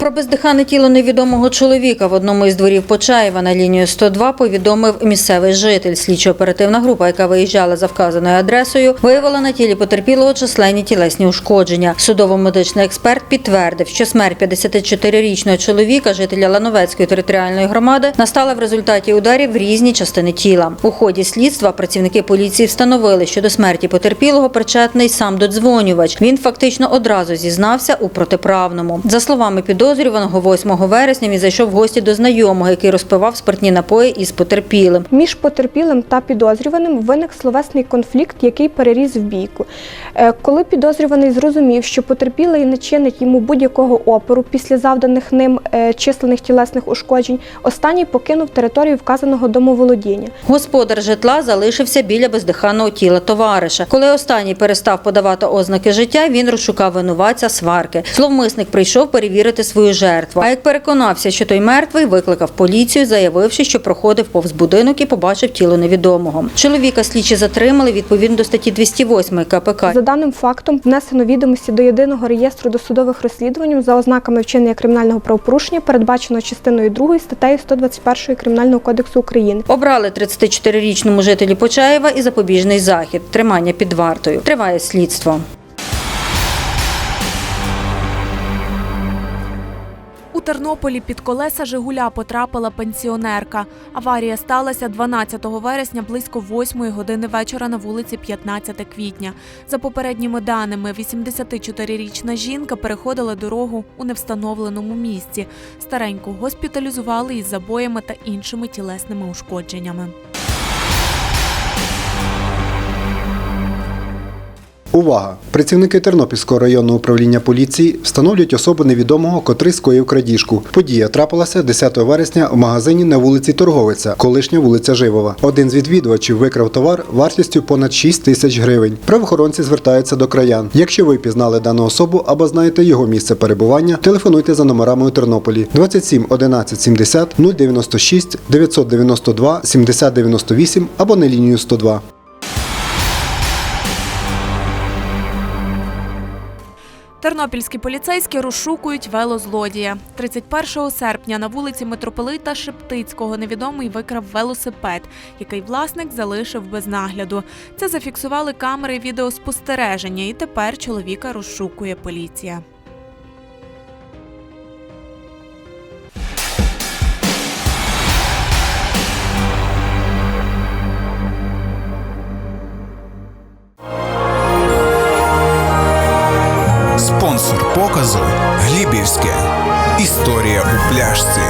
Про бездихане тіло невідомого чоловіка в одному із дворів Почаєва на лінію 102 повідомив місцевий житель. Слідчо-оперативна група, яка виїжджала за вказаною адресою, виявила на тілі потерпілого численні тілесні ушкодження. Судово-медичний експерт підтвердив, що смерть 54-річного чоловіка, жителя Лановецької територіальної громади, настала в результаті ударів в різні частини тіла. У ході слідства працівники поліції встановили, що до смерті потерпілого причетний сам додзвонювач. Він фактично одразу зізнався у протиправному. За словами підозрюваного, 8 вересня він зайшов в гості до знайомого, який розпивав спиртні напої із потерпілим. Між потерпілим та підозрюваним виник словесний конфлікт, який переріс в бійку. Е, Коли підозрюваний зрозумів, що потерпілий не чинить йому будь-якого опору після завданих ним е, численних тілесних ушкоджень, останній покинув територію вказаного домоволодіння. Господар житла залишився біля бездиханного тіла товариша. Коли останній перестав подавати ознаки життя, він розшукав винуватця сварки. Зловмисник прийшов перевірити свою жертву. А як переконався, що той мертвий, викликав поліцію, заявивши, що проходив повз будинок і побачив тіло невідомого. Чоловіка слідчі затримали відповідно до статті 208 КПК. За даним фактом внесено відомості до єдиного реєстру досудових розслідувань за ознаками вчинення кримінального правопорушення, передбаченого частиною 2 статтею 121 Кримінального кодексу України. Обрали 34-річному жителі Почаєва і запобіжний захід тримання під вартою. Триває слідство. Тернополі під колеса Жигуля потрапила пенсіонерка. Аварія сталася 12 вересня близько 8 години вечора на вулиці 15 квітня. За попередніми даними, 84-річна жінка переходила дорогу у невстановленому місці. Стареньку госпіталізували із забоями та іншими тілесними ушкодженнями. Увага! Працівники Тернопільського районного управління поліції встановлюють особу невідомого, котрий скоїв крадіжку. Подія трапилася 10 вересня в магазині на вулиці Торговиця, колишня вулиця Живова. Один з відвідувачів викрав товар вартістю понад 6 тисяч гривень. Правоохоронці звертаються до краян. Якщо ви пізнали дану особу або знаєте його місце перебування, телефонуйте за номерами у Тернополі 27 11 70 096 992 70 98 або на лінію 102. Тернопільські поліцейські розшукують велозлодія. 31 серпня на вулиці Митрополита Шептицького невідомий викрав велосипед, який власник залишив без нагляду. Це зафіксували камери відеоспостереження, і тепер чоловіка розшукує поліція. Спонсор Глібівське. Історія у пляшці.